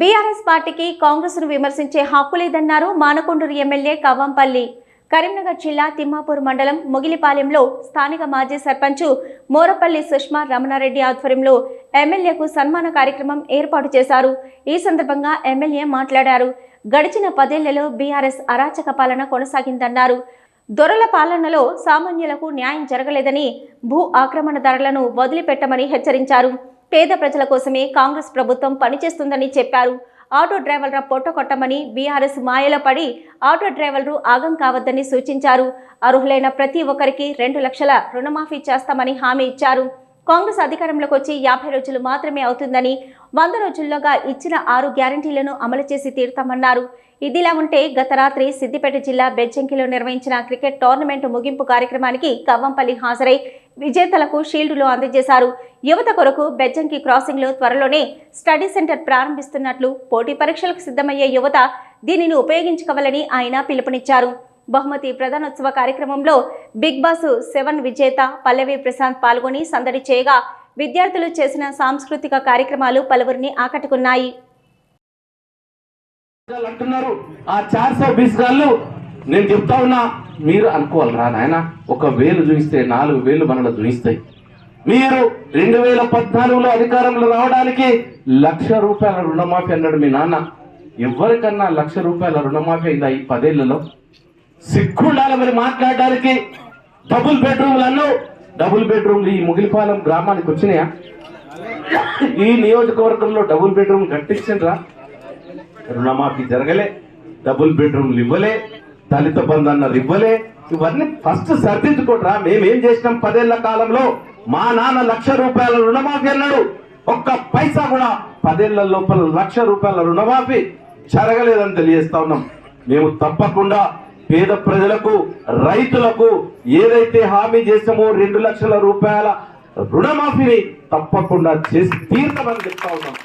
BRS పార్టీకి కాంగ్రెస్ను విమర్శించే హక్కు లేదన్నారు మానకొండూరు ఎమ్మెల్యే కవ్వంపల్లి. కరీంనగర్ జిల్లా తిమ్మాపూర్ మండలం మొగిలిపాలెంలో స్థానిక మాజీ సర్పంచ్ మోరపల్లి సుష్మా రమణారెడ్డి ఆధ్వర్యంలో ఎమ్మెల్యేకు సన్మాన కార్యక్రమం ఏర్పాటు చేశారు. ఈ సందర్భంగా ఎమ్మెల్యే మాట్లాడారు. గడిచిన పదేళ్ళలో బీఆర్ఎస్ అరాచక పాలన కొనసాగిందన్నారు. దొరల పాలనలో సామాన్యులకు న్యాయం జరగలేదని భూ ఆక్రమణదారులను వదిలిపెట్టమని హెచ్చరించారు. పేద ప్రజల కోసమే కాంగ్రెస్ ప్రభుత్వం పనిచేస్తుందని చెప్పారు. ఆటో డ్రైవర్ల పొట్ట కొట్టమని బీఆర్ఎస్ మాయలో పడి ఆటో డ్రైవర్లు ఆగం కావద్దని సూచించారు. అర్హులైన ప్రతి ఒక్కరికి రెండు లక్షల రుణమాఫీ చేస్తామని హామీ ఇచ్చారు. కాంగ్రెస్ అధికారంలోకి వచ్చి యాభై రోజులు మాత్రమే అవుతుందని వంద రోజుల్లోగా ఇచ్చిన ఆరు గ్యారంటీలను అమలు చేసి తీరుతామన్నారు. ఇదిలా ఉంటే గత రాత్రి సిద్దిపేట జిల్లా బెజ్జంకిలో నిర్వహించిన క్రికెట్ టోర్నమెంట్ ముగింపు కార్యక్రమానికి కవ్వంపల్లి హాజరై విజేతలకు షీల్డులు అందజేశారు. యువత కొరకు బెజ్జంకి క్రాసింగ్లో త్వరలోనే స్టడీ సెంటర్ ప్రారంభిస్తున్నట్లు పోటీ పరీక్షలకు సిద్ధమయ్యే యువత దీనిని ఉపయోగించుకోవాలని ఆయన పిలుపునిచ్చారు. బహుమతి ప్రధానోత్సవ కార్యక్రమంలో బిగ్ బాస్ సెవెన్ విజేత పల్లవి ప్రశాంత్ పాల్గొని సందడి చేయగా విద్యార్థులు చేసిన సాంస్కృతిక కార్యక్రమాలు పలువురిని ఆకట్టుకున్నాయి. అంటున్నారు ఆ చార్ సో బీస్ గాళ్ళు. నేను చెప్తా ఉన్నా మీరు అనుకోవాలరా నాయన? ఒక వేలు చూపిస్తే నాలుగు వేలు మనలో చూపిస్తాయి మీరు రెండు వేల పద్నాలుగులో అధికారంలో రావడానికి లక్ష రూపాయల రుణమాఫీ అన్నాడు మీ నాన్న. ఎవరికన్నా లక్ష రూపాయల రుణమాఫీ అయిందా ఈ పదేళ్ళలో? సిగ్గుండాలి మరి మాట్లాడడానికి డబుల్ బెడ్రూమ్లు అన్నావు డబుల్ బెడ్రూమ్లు ఈ ముగిలిపాలెం గ్రామానికి వచ్చినాయా? ఈ నియోజకవర్గంలో డబుల్ బెడ్రూమ్ కట్టించరా రుణమాఫీ జరగలే డబుల్ బెడ్రూమ్లు ఇవ్వలే దళిత బంధు అన్నారు ఇవ్వలే. ఇవన్నీ ఫస్ట్ సర్దించుకోట్రా మేమేం చేసినాం పదేళ్ళ కాలంలో? మా నాన్న లక్ష రూపాయల రుణమాఫీ అన్నాడు. ఒక్క పైసా కూడా పదేళ్ళ లోపల లక్ష రూపాయల రుణమాఫీ జరగలేదని తెలియజేస్తా ఉన్నాం. మేము తప్పకుండా పేద ప్రజలకు రైతులకు ఏదైతే హామీ చేసామో రెండు లక్షల రూపాయల రుణమాఫీని తప్పకుండా చేసి తీర్థమని చెప్తా ఉన్నాం.